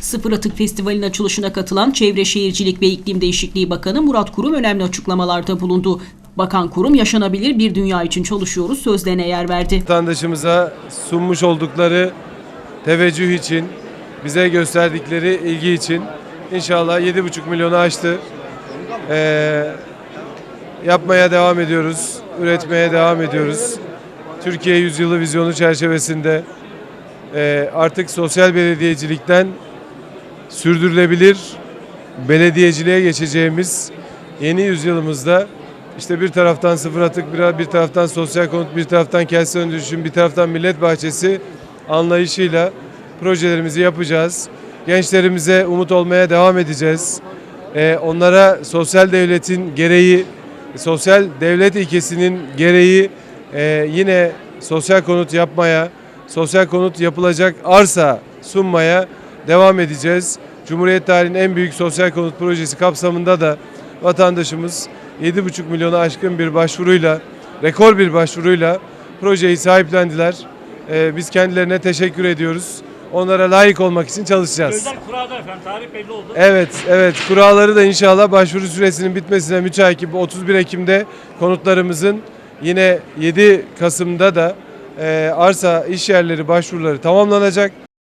Sıfır Atık Festivali'nin açılışına katılan Çevre Şehircilik ve İklim Değişikliği Bakanı Murat Kurum önemli açıklamalarda bulundu. Bakan Kurum yaşanabilir bir dünya için çalışıyoruz sözlerine yer verdi. vatandaşımıza sunmuş oldukları teveccüh için, bize gösterdikleri ilgi için inşallah 7,5 milyonu aştı. Ee, yapmaya devam ediyoruz, üretmeye devam ediyoruz. Türkiye Yüzyılı Vizyonu çerçevesinde e, artık sosyal belediyecilikten sürdürülebilir belediyeciliğe geçeceğimiz yeni yüzyılımızda işte bir taraftan sıfır atık, bir, taraftan sosyal konut, bir taraftan kentsel dönüşüm, bir taraftan millet bahçesi anlayışıyla projelerimizi yapacağız. Gençlerimize umut olmaya devam edeceğiz. Ee, onlara sosyal devletin gereği, sosyal devlet ilkesinin gereği e, yine sosyal konut yapmaya, sosyal konut yapılacak arsa sunmaya devam edeceğiz. Cumhuriyet tarihinin en büyük sosyal konut projesi kapsamında da vatandaşımız 7,5 milyonu aşkın bir başvuruyla, rekor bir başvuruyla projeyi sahiplendiler. Ee, biz kendilerine teşekkür ediyoruz. Onlara layık olmak için çalışacağız. Özel kurada efendim tarih belli oldu. Evet, evet. Kuralları da inşallah başvuru süresinin bitmesine müteakip 31 Ekim'de konutlarımızın yine 7 Kasım'da da e, arsa iş yerleri başvuruları tamamlanacak.